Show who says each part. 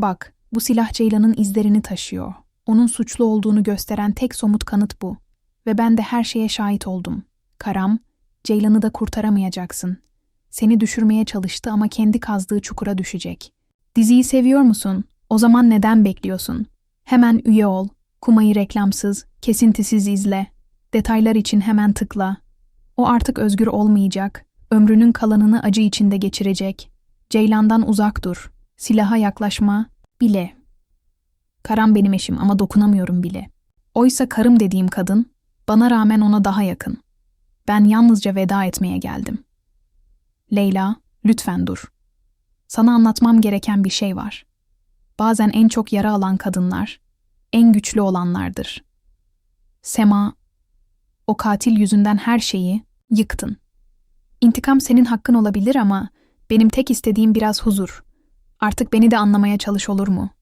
Speaker 1: Bak, bu silah Ceylan'ın izlerini taşıyor. Onun suçlu olduğunu gösteren tek somut kanıt bu. Ve ben de her şeye şahit oldum. Karam, Ceylan'ı da kurtaramayacaksın. Seni düşürmeye çalıştı ama kendi kazdığı çukura düşecek. Diziyi seviyor musun? O zaman neden bekliyorsun? Hemen üye ol. Kumayı reklamsız, kesintisiz izle. Detaylar için hemen tıkla. O artık özgür olmayacak. Ömrünün kalanını acı içinde geçirecek. Ceylan'dan uzak dur. Silaha yaklaşma bile. Karam benim eşim ama dokunamıyorum bile. Oysa karım dediğim kadın bana rağmen ona daha yakın. Ben yalnızca veda etmeye geldim. Leyla, lütfen dur. Sana anlatmam gereken bir şey var. Bazen en çok yara alan kadınlar, en güçlü olanlardır. Sema, o katil yüzünden her şeyi yıktın. İntikam senin hakkın olabilir ama benim tek istediğim biraz huzur. Artık beni de anlamaya çalış olur mu?''